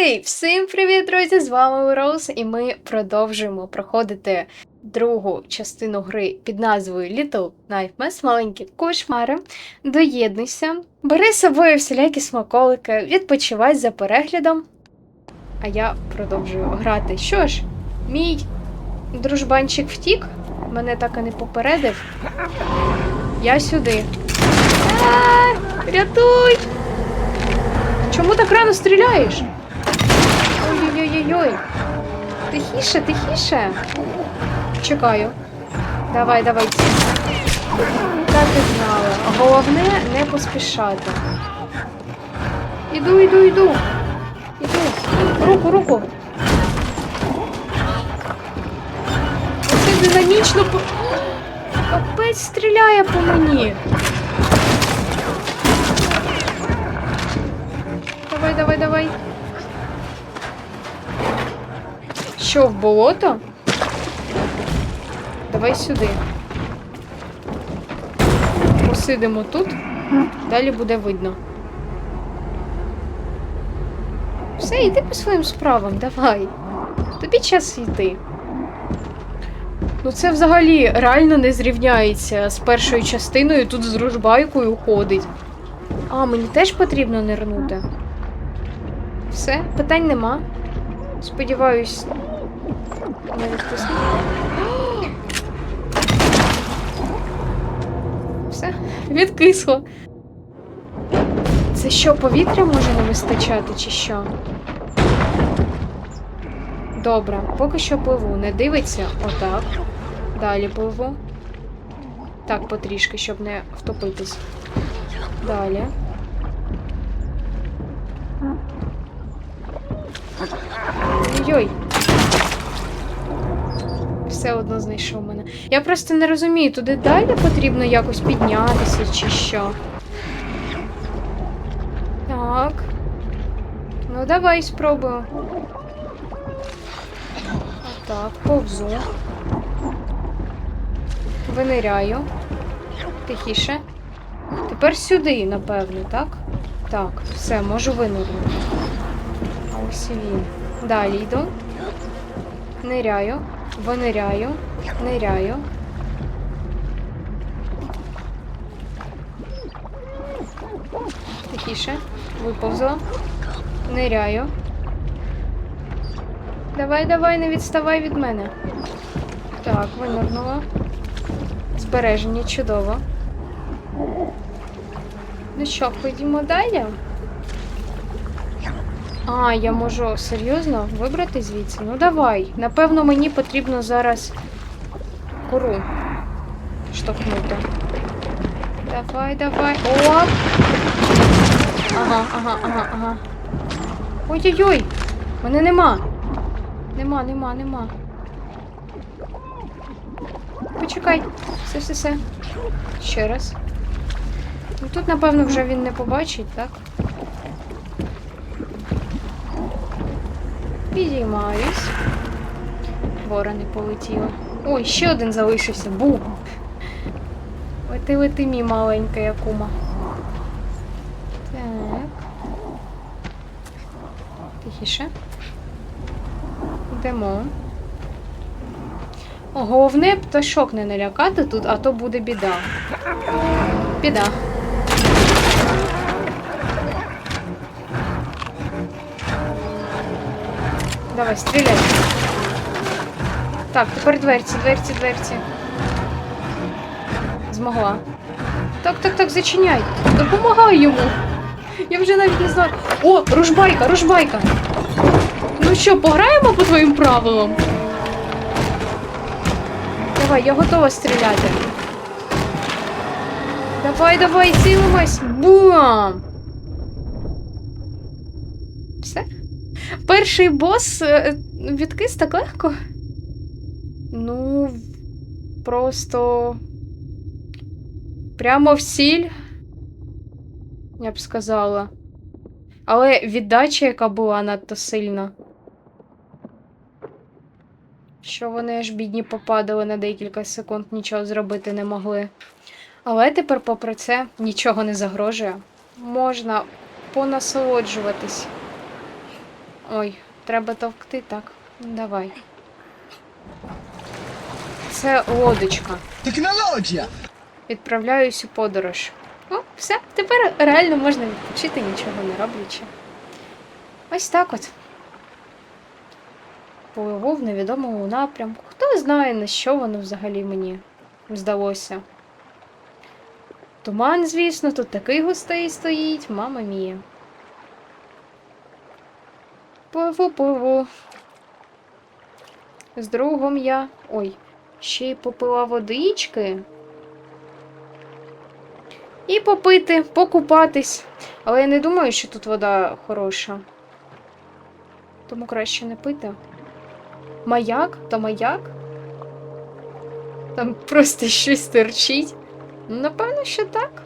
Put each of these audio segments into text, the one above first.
Гей! Всім привіт, друзі! З вами Роуз, і ми продовжуємо проходити другу частину гри під назвою Little Nightmares, маленькі кошмари. Доєднуйся, бери з собою всілякі смаколики, відпочивай за переглядом. А я продовжую грати. Що ж, мій дружбанчик втік, мене так і не попередив. Я сюди. А, рятуй! Чому так рано стріляєш? Ой-ой-ой-ой. Тихіше, тихіше. Чекаю. Давай, давай. Так і знала. Головне не поспішати. Іду, іду, іду. Іду. Руку, руку. Оце динамічно по. Капець стріляє по мені. Давай, давай, давай. Що, в болото? Давай сюди. Посидимо тут, далі буде видно. Все, йди по своїм справам, давай. Тобі час йти. Ну це взагалі реально не зрівняється з першою частиною, тут з дружбайкою ходить. А, мені теж потрібно нирнути. Все, питань нема. Сподіваюсь. Все, відкисло. Це що, повітря може не вистачати, чи що? Добре, поки що пливу. Не дивиться. Отак. Далі пливу. Так, потрішки, щоб не втопитись. Далі. Ой-ой. Все одно знайшов мене. Я просто не розумію, туди далі потрібно якось піднятися чи що. Так. Ну, давай спробую. Так, повзу. Виниряю. Тихіше. Тепер сюди, напевно, так? Так, все, можу винирнути. Ось і він. Далі йду. Ниряю, виниряю, ниряю. Тихіше. Виповзла. Ниряю. Давай, давай, не відставай від мене. Так, винирнула. Збереження чудово. Ну що, ходімо далі? А, я можу серйозно вибрати звідси? Ну давай. Напевно, мені потрібно зараз кору штовхнути. Давай, давай. Оп! Ага, ага, ага, ага. Ой-ой-ой! Мене нема. Нема, нема, нема. Почекай. Все, все, все. Ще раз. Ну тут, напевно, вже він не побачить, так? Підіймаюсь. Ворони полетіли. Ой, ще один залишився. Бу. Лети, лети, мій маленький акума. Так. Тихіше. Йдемо. Головне пташок не налякати тут, а то буде біда. Біда. Давай, стріляй. Так, тепер дверці, дверці, дверці. Змогла. Так, так, так, зачиняй. Допомагай йому. Я вже навіть не знаю. О, ружбайка, ружбайка. Ну що, пограємо по твоїм правилам? Давай, я готова стріляти. Давай, давай, цілимось. Бум! Все? Перший бос е, відкис так легко. Ну, просто. Прямо в сіль, я б сказала. Але віддача, яка була надто сильна. Що вони аж бідні попадали на декілька секунд, нічого зробити не могли. Але тепер, попри це, нічого не загрожує. Можна понасолоджуватись Ой, треба товкти, так. Давай. Це лодочка. Технологія! Відправляюсь у подорож. О, все, тепер реально можна відпочити, нічого не роблячи. Ось так от. Пливу в невідомому напрямку. Хто знає, на що воно взагалі мені здалося. Туман, звісно, тут такий густий стоїть, мама мія. Пливу. З другом я. Ой, ще й попила водички. І попити, покупатись. Але я не думаю, що тут вода хороша. Тому краще не пити. Маяк? То маяк? Там просто щось торчить. Напевно, що так.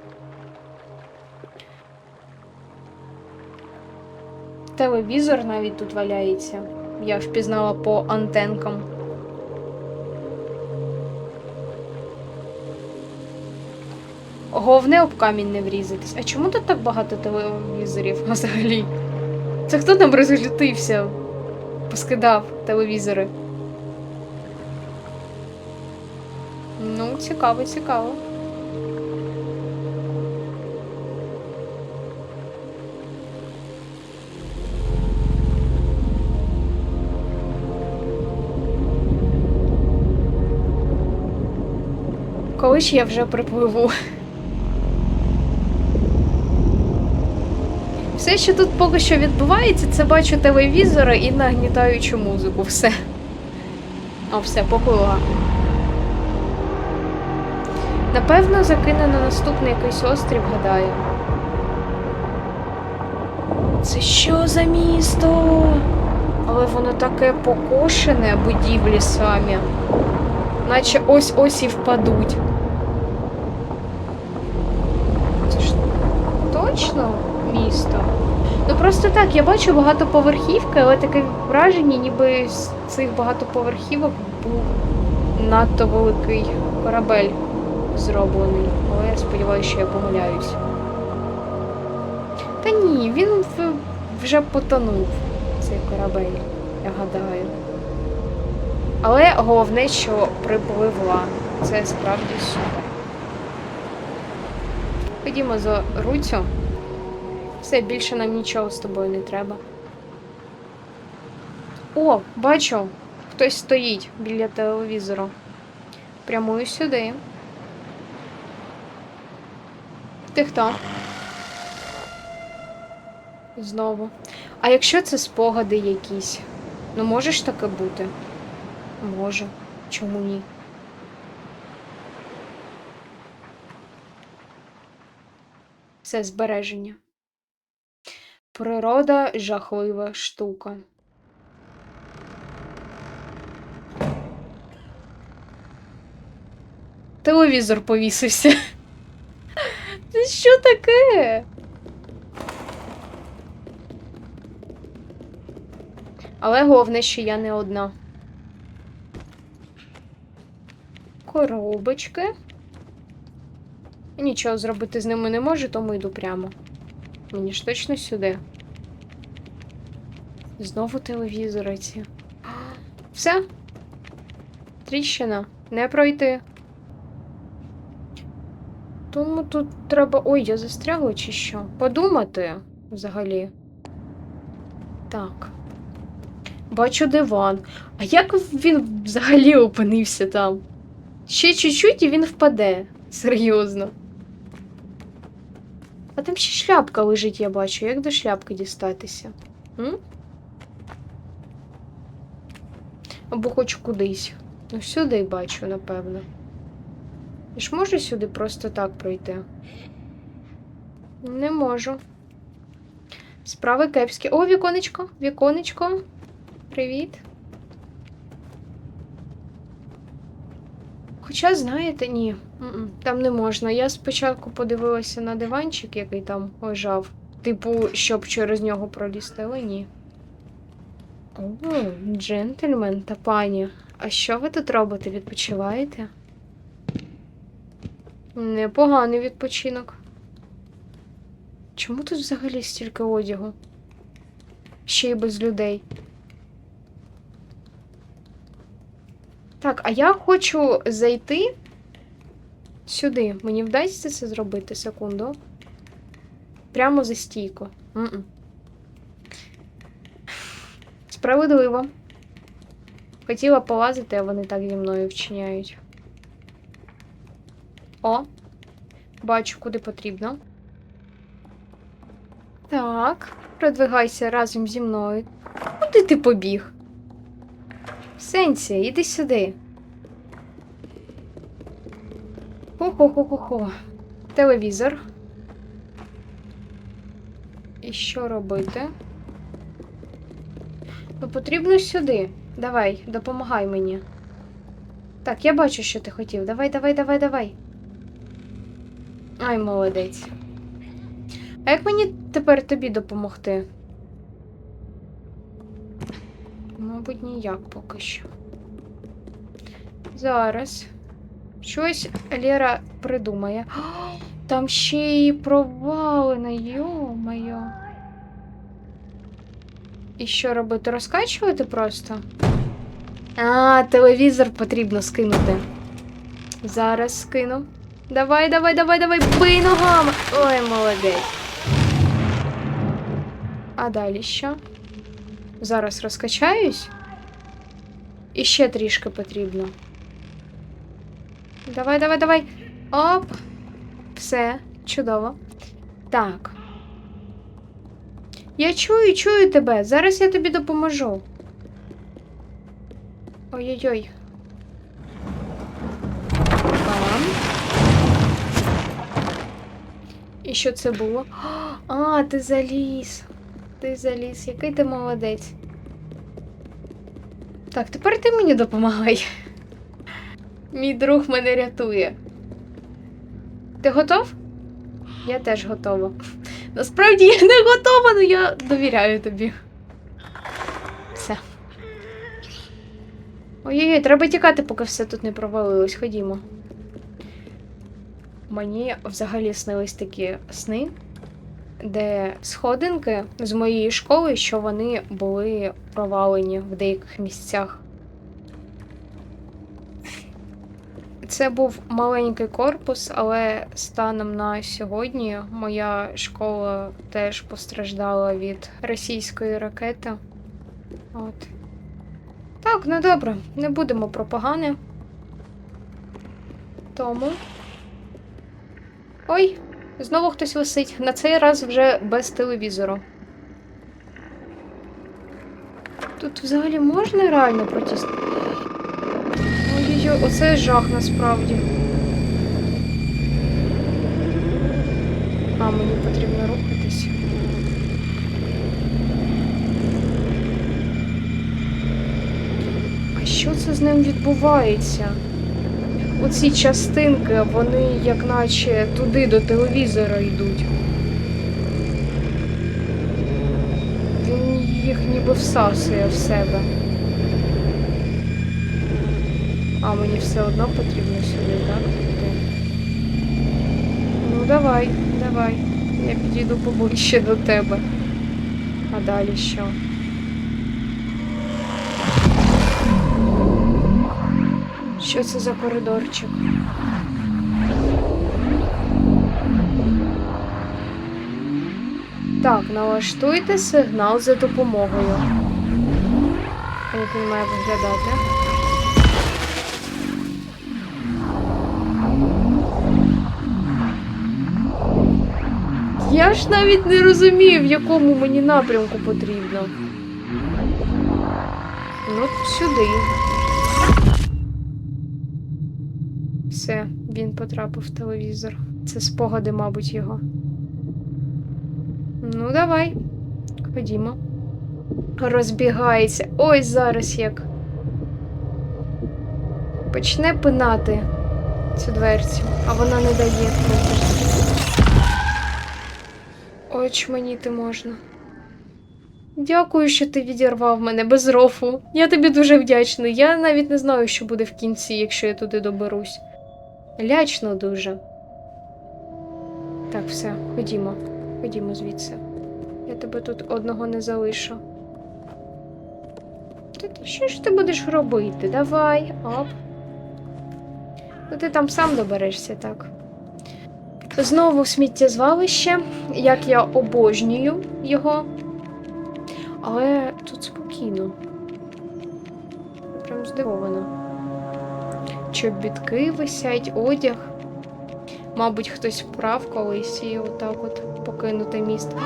Телевізор навіть тут валяється. Я впізнала по антенкам. Головне об камінь не врізатись. А чому тут так багато телевізорів взагалі? Це хто там розлютився? Поскидав телевізори. Ну, цікаво, цікаво. Коли я вже припливу? Все, що тут поки що відбувається, це бачу телевізори і нагнітаючу музику. Все. О, все, поплила. Напевно, закине на наступний якийсь острів, гадаю. Це що за місто? Але воно таке покошене, будівлі самі. Наче ось-ось і впадуть. Це ж точно місто? Ну просто так, я бачу багатоповерхівки, але таке враження, ніби з цих багатоповерхівок був надто великий корабель зроблений. Але я сподіваюся, що я помиляюсь. Та ні, він вже потонув, цей корабель, я гадаю. Але головне, що припливла. Це справді супер. Ходімо за руцю. Все, більше нам нічого з тобою не треба. О, бачу, хтось стоїть біля телевізору. Прямую сюди. Ти хто? Знову. А якщо це спогади якісь? Ну, може ж таке бути? Може. Чому ні? Це збереження. Природа жахлива штука. Телевізор повісився. Це що таке? Але головне, що я не одна. Коробочки. Нічого зробити з ними не можу, тому йду прямо. Мені ж точно сюди. Знову телевізори ці. Все. Тріщина. Не пройти. Тому тут треба. Ой, я застрягла чи що? Подумати взагалі. Так. Бачу диван. А як він взагалі опинився там? Ще чуть-чуть і він впаде. Серйозно. А там ще шляпка лежить, я бачу. Як до шляпки дістатися? М? Або хоч кудись. Ну, сюди бачу, напевно. Я ж можу сюди просто так пройти? Не можу. Справи кепські. О, віконечко, віконечко. Привіт. Хоча, знаєте, ні, там не можна. Я спочатку подивилася на диванчик, який там лежав. Типу, щоб через нього пролізти, але ні. О, джентльмен та пані. А що ви тут робите? Відпочиваєте? Непоганий відпочинок. Чому тут взагалі стільки одягу? ще й без людей. Так, а я хочу зайти сюди. Мені вдасться це зробити секунду. Прямо за стійку. М-м. Справедливо. Хотіла полазити, а вони так зі мною вчиняють. О, бачу, куди потрібно. Так, продвигайся разом зі мною. Куди ти побіг? Сенсі, іди сюди. Хо-хо-хо-хо-хо. Телевізор. І що робити? Ну, потрібно сюди. Давай, допомагай мені. Так, я бачу, що ти хотів. Давай, давай, давай, давай. Ай, молодець. А як мені тепер тобі допомогти? Мабуть, ніяк поки що. Зараз. Щось Лера придумає. Там ще й провалена, йо-моє. І що робити? Розкачувати просто? А, телевізор потрібно скинути. Зараз скину. Давай, давай, давай, давай, бий ногами. Ой, молодець. А далі що? Зараз розкачаюсь. І ще трішки потрібно. Давай, давай, давай. Оп. Все, чудово. Так. Я чую, чую тебе. Зараз я тобі допоможу. Ой-ой-ой. І що це було? А, ти заліз. Ти заліз. Який ти молодець. Так, тепер ти мені допомагай. Мій друг мене рятує. Ти готов? Я теж готова. Насправді я не готова, але я довіряю тобі. Все. Ой-ой-ой, треба тікати, поки все тут не провалилось. Ходімо. Мені взагалі снились такі сни, де сходинки з моєї школи, що вони були провалені в деяких місцях. Це був маленький корпус, але станом на сьогодні моя школа теж постраждала від російської ракети. От. Так, ну добре, не будемо про погане. Тому. Ой, знову хтось висить. На цей раз вже без телевізору. Тут взагалі можна реально протіс... Ой-ой-ой, оце жах насправді. А, мені потрібно рухатись. А що це з ним відбувається? Оці частинки, вони як наче туди до телевізора йдуть. Він їх ніби всасує в себе. А мені все одно потрібно сюди, так? Ну давай, давай. Я підійду поближче до тебе. А далі що? Що це за коридорчик? Так, налаштуйте сигнал за допомогою. Як він має виглядати? Я ж навіть не розумію, в якому мені напрямку потрібно. Ну, сюди. Все, він потрапив в телевізор. Це спогади, мабуть, його. Ну, давай. Ходімо. Розбігається. Ось зараз як. Почне пинати цю дверцю, а вона не дає. Очманіти можна. Дякую, що ти відірвав мене без рофу. Я тобі дуже вдячний. Я навіть не знаю, що буде в кінці, якщо я туди доберусь. Лячно дуже. Так, все, ходімо. Ходімо звідси. Я тебе тут одного не залишу. Ти, що ж ти будеш робити? Давай, оп. Ну ти там сам доберешся, так. Знову сміттєзвалище, як я обожнюю його. Але тут спокійно. Прям здивована. Чобітки висять, одяг. Мабуть, хтось вправ колись і отак от покинути місто.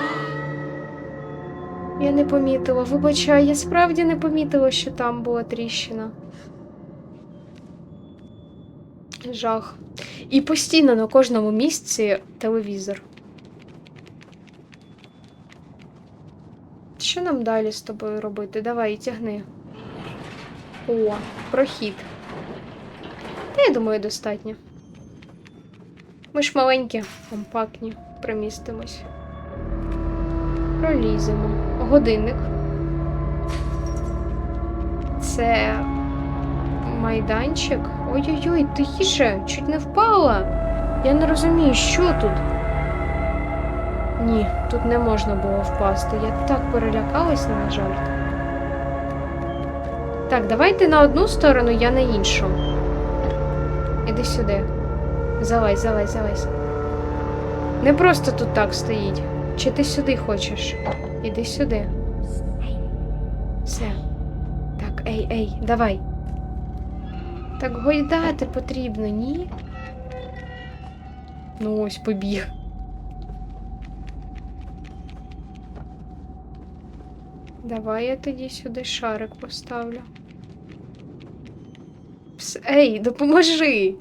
Я не помітила, вибачай, я справді не помітила, що там була тріщина. Жах. І постійно на кожному місці телевізор. Що нам далі з тобою робити? Давай, тягни. О, прохід. Та я думаю, достатньо. Ми ж маленькі, компактні, примістимось. Проліземо. Годинник. Це майданчик. Ой-ой-ой, тихіше, чуть не впала. Я не розумію, що тут. Ні, тут не можна було впасти. Я так перелякалась на жарт. Так, давайте на одну сторону, я на іншу. Іди сюди. Залазь, залазь, залазь. Не просто тут так стоїть. Чи ти сюди хочеш? Іди сюди. Все. Так, ей, ей, давай. Так гойдати потрібно, ні? Ну ось побіг. Давай я тоді сюди шарик поставлю. Ей, допоможи.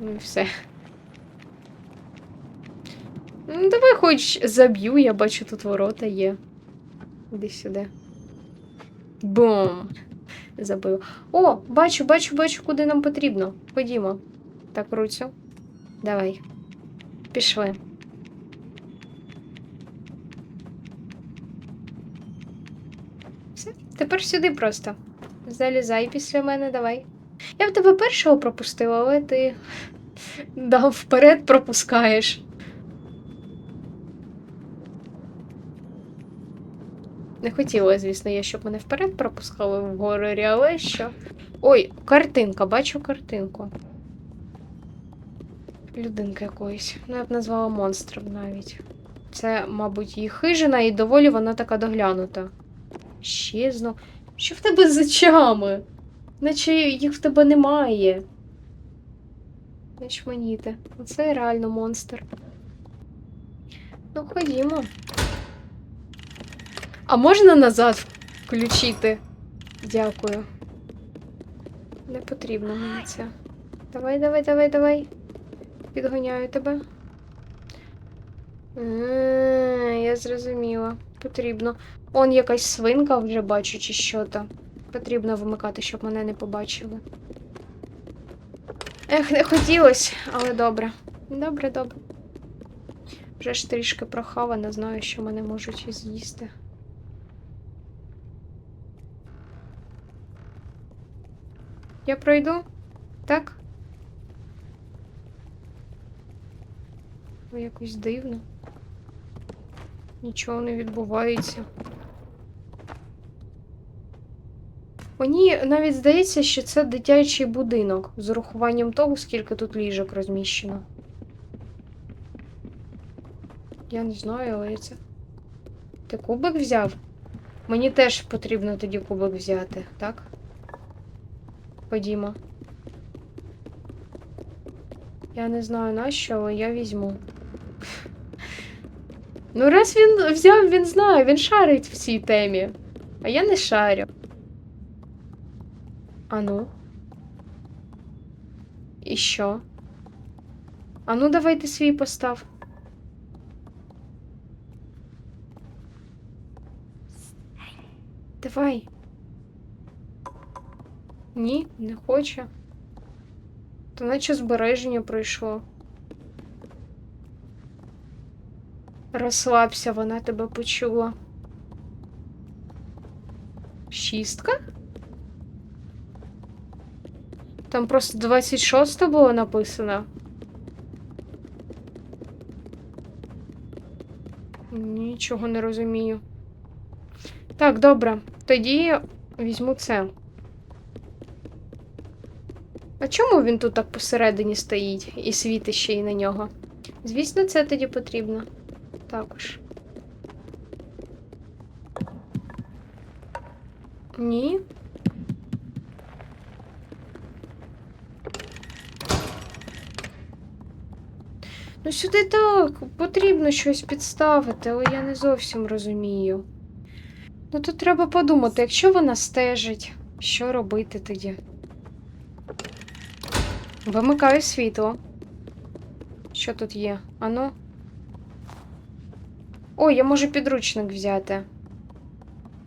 Ну все. Ну, давай хоч заб'ю, я бачу, тут ворота є. Іди сюди. Бум! Забив. О, бачу, бачу, бачу, куди нам потрібно. Ходімо. Так, Руцю. Давай. Пішли. Все, тепер сюди просто. Залізай після мене, давай. Я в тебе першого пропустила, але ти дав вперед пропускаєш. Не хотіла, звісно, я, щоб мене вперед пропускали в горорі, але що. Ой, картинка, бачу картинку. Людинка якоїсь. Ну, я б назвала монстром навіть. Це, мабуть, її хижина, і доволі вона така доглянута. Щезну. Що в тебе з очами? Наче їх в тебе немає. Не чманіти. Оце реально монстр. Ну, ходімо. А можна назад включити? Дякую. Не потрібно мені це. Давай, давай, давай, давай. Підгоняю тебе. А, я зрозуміла. Потрібно. Он якась свинка вже бачу, чи що то. Потрібно вимикати, щоб мене не побачили. Ех, не хотілося, але добре. Добре, добре. Вже ж трішки прохавана, знаю, що мене можуть і з'їсти. Я пройду? Так? Якось дивно. Нічого не відбувається. Мені навіть здається, що це дитячий будинок з урахуванням того, скільки тут ліжок розміщено. Я не знаю, але це. Ти кубик взяв? Мені теж потрібно тоді кубик взяти, так? Ходімо. Я не знаю нащо, але я візьму. Ну, раз він взяв, він знає, він шарить в цій темі. А я не шарю. Ану. І що? Ану, давай ти свій постав. Давай. Ні, не хоче. То наче збереження пройшло. Розслабся, вона тебе почула. Шістка? Там просто 26 було написано. Нічого не розумію. Так, добре. Тоді візьму це. А чому він тут так посередині стоїть і світить ще й на нього? Звісно, це тоді потрібно. Також. Ні. Ну, сюди так, потрібно щось підставити, але я не зовсім розумію. Ну, тут треба подумати, якщо вона стежить, що робити тоді? Вимикаю світло. Що тут є? Ану. О, я можу підручник взяти.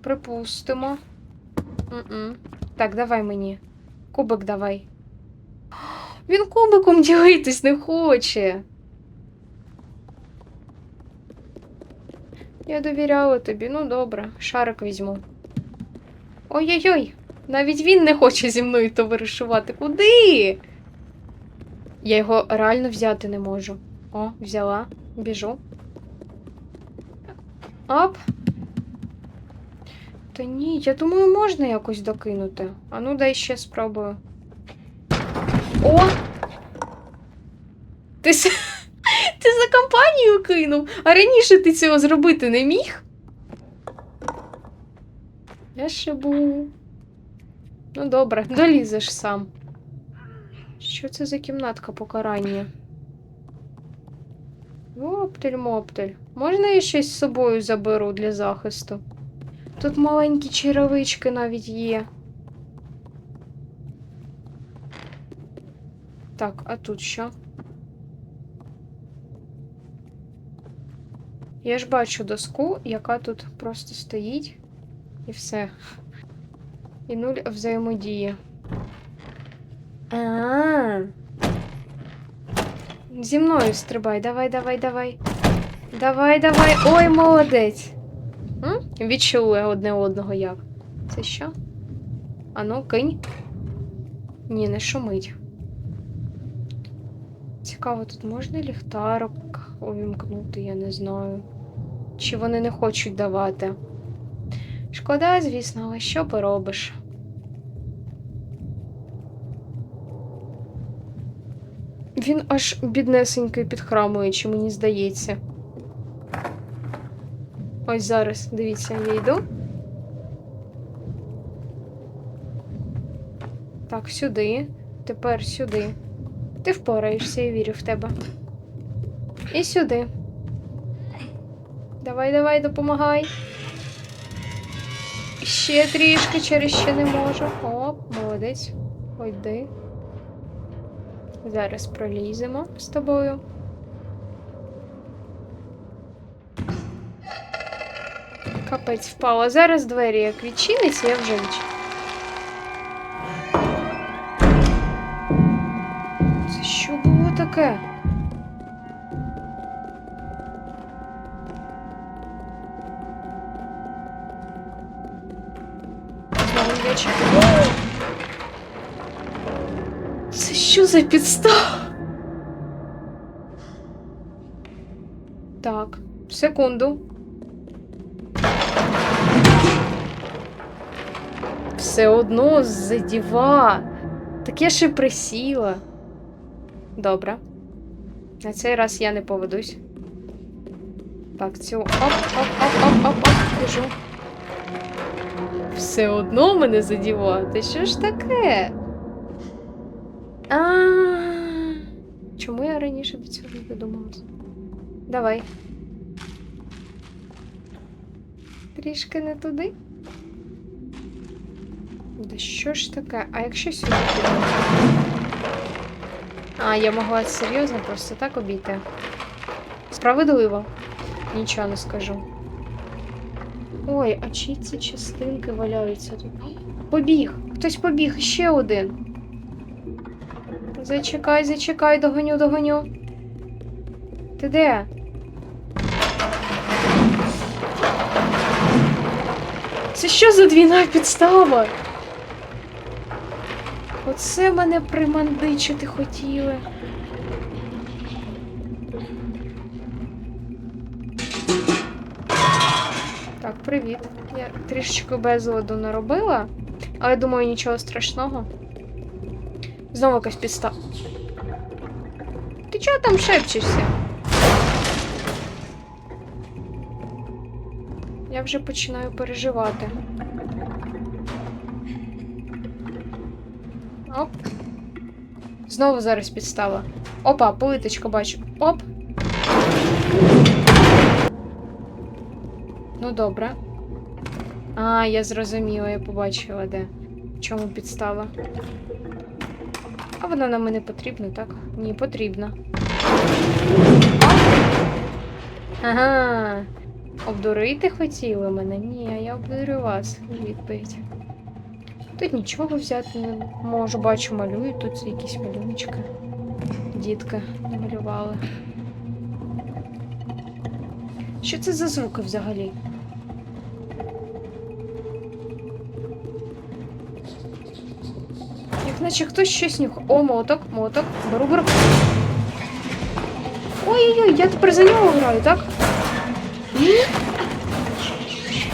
Припустимо. М-м. Так, давай мені. Кубик давай. Він кубиком ділитись не хоче. Я довіряла тобі, ну добре, шарик візьму. Ой-ой-ой, навіть він не хоче зі мною товаришувати. Куди? Я його реально взяти не можу. О, взяла, біжу. Оп. Та ні, я думаю, можна якось докинути. А ну дай ще спробую. О! Ти, ти за компанію кинув, а раніше ти цього зробити не міг? Я ще був. Ну добре, долізеш сам. Що це за кімнатка покарання? Оптель-моптель. Можна я щось з собою заберу для захисту? Тут маленькі черевички навіть є. Так, а тут що? Я ж бачу доску, яка тут просто стоїть, і все. І нуль взаємодії. А. Зі мною стрибай, давай, давай, давай. Давай, давай. Ой, молодець. М? Відчули одне одного як. Це що? Ану, кинь. Ні, не шумить. Цікаво, тут можна ліхтарок увімкнути, я не знаю. Чи вони не хочуть давати? Шкода, звісно, але що поробиш? Він аж біднесенький підхрамуючи, мені здається. Ось зараз, дивіться, я йду. Так, сюди. Тепер сюди. Ти впораєшся, я вірю в тебе. І сюди. Давай, давай, допомагай. Ще трішки, через ще не можу. Оп, молодець. Йди. Зараз проліземо з тобою. Капець впала. Зараз двері як відчиниться, я вже відчиню. Це що було таке? Це що за підстава? Так, секунду. Все одно задіва. Так я ще присіла. Добре. На цей раз я не поведусь. Так, цю. Оп, оп, оп, оп, оп, оп, біжу. Все одно мене задіва. Та що ж таке? А. Чому я раніше до цього не додумалась? Давай. Трішки не туди. Да що ж таке? А якщо сюди? А, я могла серйозно просто так обійти. Справедливо. Нічого не скажу. Ой, а чи ці частинки валяються тут? Побіг! Хтось побіг, ще один. Зачекай, зачекай, догоню, догоню. Ти де? Це що за двійна підстава? Оце мене примандичити хотіли. Так, привіт. Я трішечки безладу наробила, але думаю, нічого страшного. Знову якась підстава. Ти чого там шепчешся? Я вже починаю переживати. Оп. Знову зараз підстава. Опа, плиточка бачу. Оп. Ну добре. А, я зрозуміла, я побачила, де. В чому підстава. А вона нам і не потрібна, так? Ні, потрібна. Ага. Обдурити хотіли мене? Ні, я обдурю вас. Відповідь. Тут нічого взяти не можу. Бачу, малюють тут якісь малюночки. Дітки намалювали. Що це за звуки взагалі? Як наче хтось щось нюх. О, молоток, молоток. Беру, беру. Ой-ой-ой, я тепер за нього граю, так? Ні?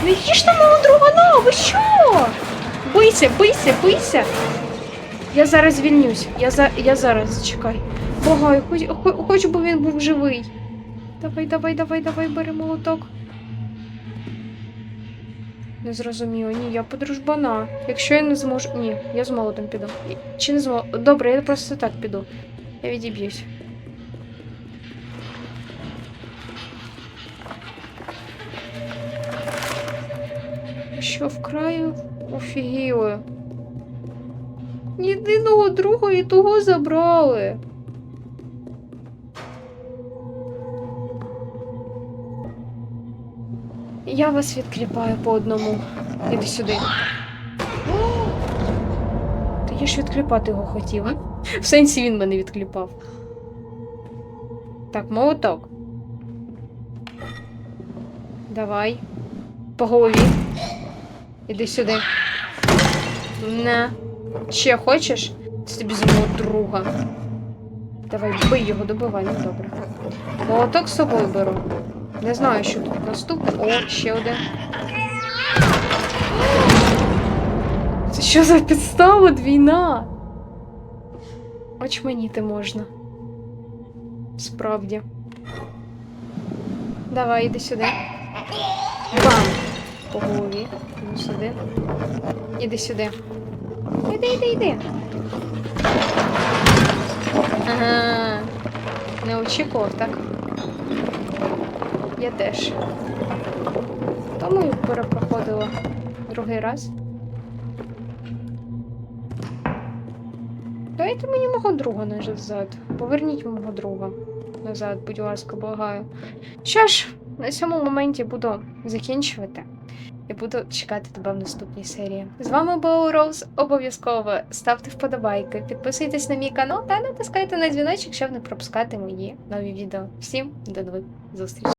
Не їж на мого друга, на, ви що? Бийся, бийся, бийся. Я зараз звільнюсь. Я, за... я зараз чекай. Благаю, хоч, хоч, би він був живий. Давай, давай, давай, давай, бери молоток. Не зрозуміло, ні, я подружбана. Якщо я не зможу. Ні, я з молотом піду. Чи не зможу? Добре, я просто так піду. Я відіб'юсь. Що вкраю офігіли. Єдиного друга і того забрали. Я вас відкліпаю по одному. Іди сюди. Та я ж відкліпати його хотіла. В сенсі він мене відкліпав. Так, молоток. Давай. По голові. Іди сюди. Не. Ще хочеш? Це тобі за мого друга. Давай, бий його, добивай, ну добре. Молоток з собою беру. Не знаю, що тут наступне. О, ще один. Це що за підстава двійна? Очманіти можна. Справді. Давай, іди сюди. Бам! По голові. Іди сюди. Іди сюди. Іди, іди, іди. Ага. Не очікував, так? Я теж. Тому і перепроходила другий раз. Дайте мені мого друга назад. Поверніть мого друга назад, будь ласка, благаю. Що ж, на цьому моменті буду закінчувати. І буду чекати тебе в наступній серії. З вами була Роуз. Обов'язково ставте вподобайки, підписуйтесь на мій канал та натискайте на дзвіночок, щоб не пропускати мої нові відео. Всім до нових зустрічей!